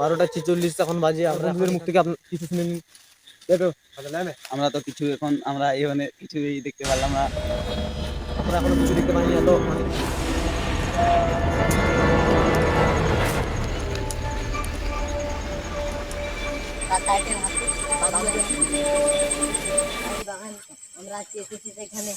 বারোটা ছেচল্লিশ এখন বাজে আমরা মুখ থেকে আপনার কিছু শুনে নিন। আমরা তো কিছু এখন আমরা এখানে কিছুই দেখতে পারলাম না। আমরা এখনও কিছু দেখতে পাইনি এত মানে। আমরা আজকে এসেছি সেখানে।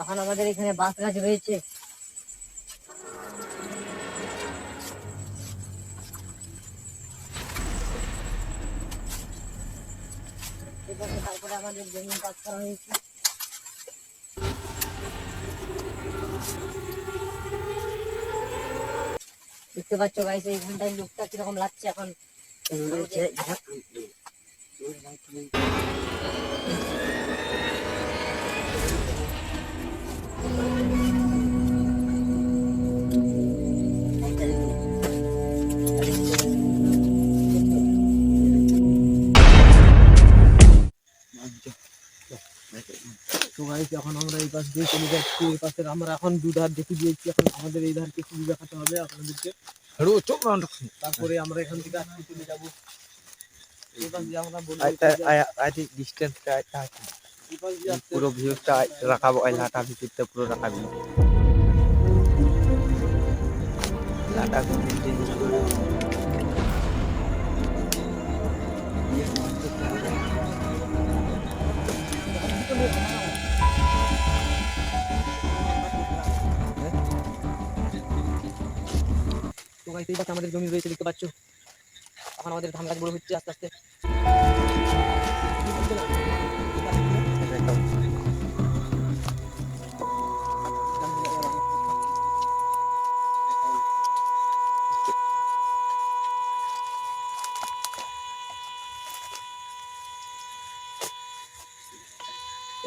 এখন আমাদের এখানে বাস গাছ রয়েছে। তারপরে আমাদের জমি কাজ করা হয়েছে। দেখতে পাচ্ছ এই ঘন্টায় লুকটা কীরকম লাগছে এখন। Thank গাইস এখন আমরা এই পাশ দিয়ে চলে যাচ্ছি এই পাশের আমরা এখন দু ধার দেখে দিয়েছি এখন আমাদের এই ধারকে শুধু দেখাতে হবে আপনাদেরকে। তারপরে আমরা এখান থেকে আজকে চলে যাব। এই পাশ দিয়ে আমরা বলব আই ডিস্টেন্সটা এই পাশ দিয়ে পুরো ভিউটা রাখাবো লাটা ভিতরটা পুরো রাখাবি লাটা গাইস এই আমাদের জমি রয়েছে, দেখতে পাচ্ছ? এখন আমাদের ধান গাছ বড় হচ্ছে আস্তে আস্তে।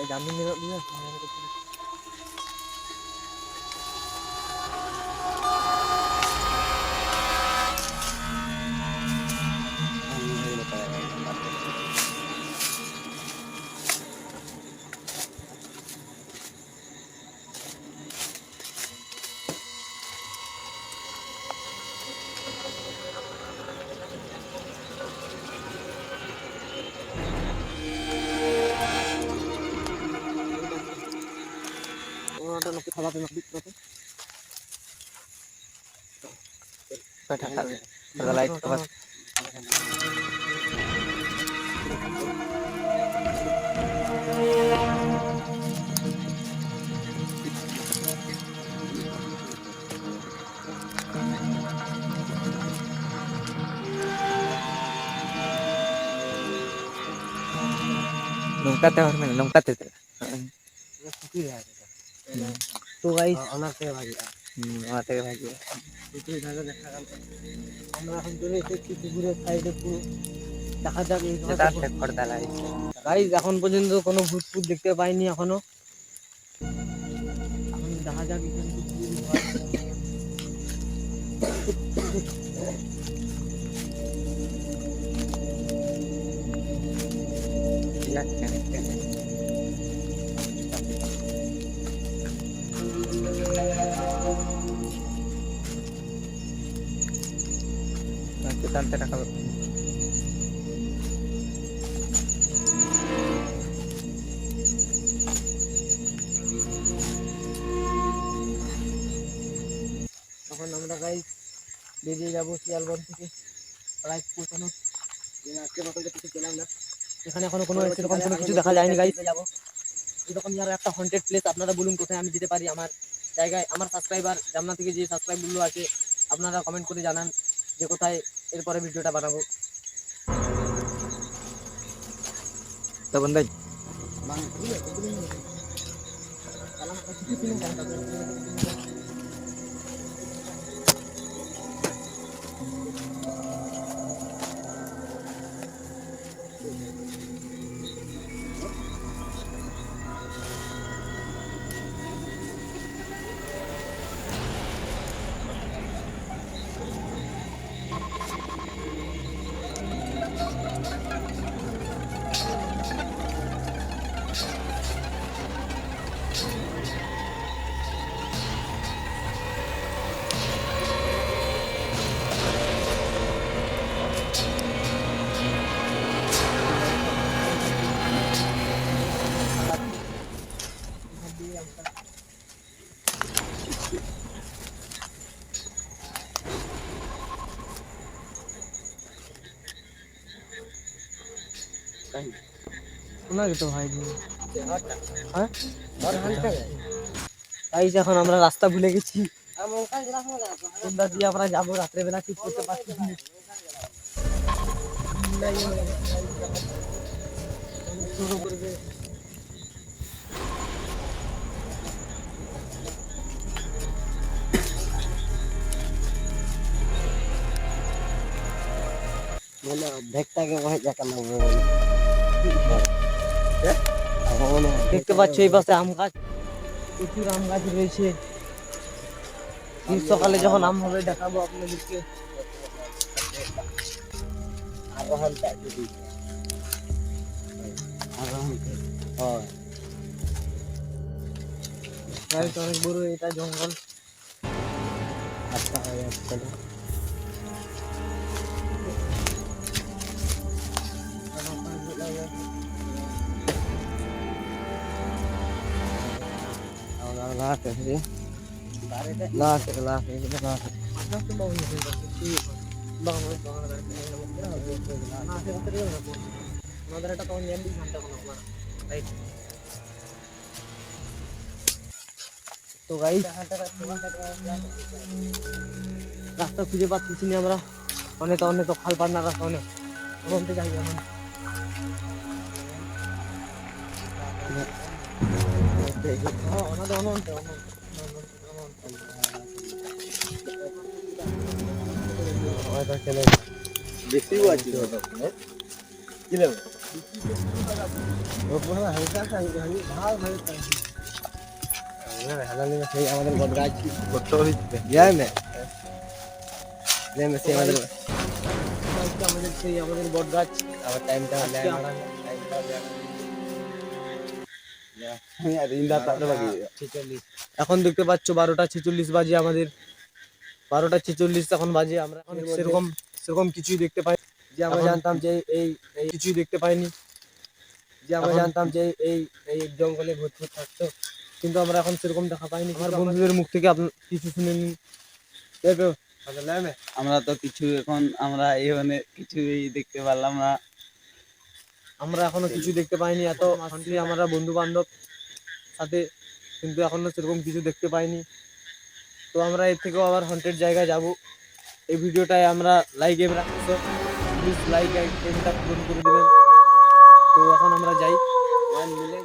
এই জামিন নিয়ে নিয়ে ওটা লোকে খাওয়াতে না দিতে হবে লাইট নৌকাতে হবে নৌকাতে তো গাইস আমার থেকে ভাগি আমরা এখন চলে এসেছি পুকুরের সাইডে পুরো। দেখা যাক এই সেটা খড়দা লাগিয়েছে গাইস এখন পর্যন্ত কোনো ভূত ফুট দেখতে পাইনি এখনও। এখন দেখা যাক এখানে কি কি হয়। টানতে রাখা তখন আমরা গাইস বেরিয়ে যাব শিয়ালগঞ্জ থেকে। প্রায় পৌঁছানো আজকে মতো কিছু পেলাম না। এখানে এখনও কোনো সেরকম কোনো কিছু দেখা যায়নি গাইস যাব। এরকম আর একটা হন্টেড প্লেস আপনারা বলুন কোথায় আমি যেতে পারি। আমার জায়গায় আমার সাবস্ক্রাইবার জামনা থেকে যে সাবস্ক্রাইবগুলো আছে আপনারা কমেন্ট করে জানান। যে কোথায় এরপরে ভিডিওটা বানাবো। তো বন্ধু Thank ওনাকে তো ভাই হ্যাঁ? গাইস এখন আমরা রাস্তা ভুলে গেছি। কোনটা দিয়ে আমরা যাব রাত্রেবেলা ঠিক করতে পারছি। শুরু করবে মানে বলে। দেখতে পাচ্ছ এই পাশে আম গাছ। প্রচুর আম গাছ রয়েছে। সকালে যখন আম হবে, দেখাবো আপনাদেরকে। আরোহণটা যদি আরোহণটা হয় গাইস অনেক বড় এটা জঙ্গল আচ্ছা হয়ে যাচ্ছে না আমরা লাখ আছে লাখ লাখ লাখ আমাদের এটা তখন জানবি ঘণ্টা কোনো রাইট তো গাইস রাস্তা খুঁজে পাচ্ছি না আমরা অনেক অনেক খাল পান্না রাস্তা অনেক ওখান থেকে যাই এখন আমাদের বদগাছ কত হইছে যায় না লেমে সে আমাদের আমাদের সেই আমাদের বট গাছ আবার টাইমটা এখন দেখতে পাচ্ছ বারোটা ছেচল্লিশ বাজে আমাদের। বারোটা ছেচল্লিশ এখন বাজে আমরা এখন সেরকম সেরকম কিছুই দেখতে পাই যে আমরা জানতাম যে এই এই কিছুই দেখতে পাইনি। যে আমরা জানতাম যে এই এই জঙ্গলে ভূত ভূত থাকতো। কিন্তু আমরা এখন সেরকম দেখা পাইনি। আমার বন্ধুদের মুখ থেকে আপনার কিছু শুনে নিন দেখো আমরা তো কিছু এখন আমরা এই মানে কিছুই দেখতে পারলাম না। আমরা এখনও কিছু দেখতে পাইনি, এত আসছি আমরা বন্ধু বান্ধব সাথে কিন্তু এখনও সেরকম কিছু দেখতে পাইনি। তো আমরা এর থেকেও আবার হন্টেড জায়গায় যাব। এই ভিডিওটায় আমরা লাইক এম রাখছি প্লিজ লাইক পূরণ করে দেবেন। তো এখন আমরা যাই। মিলে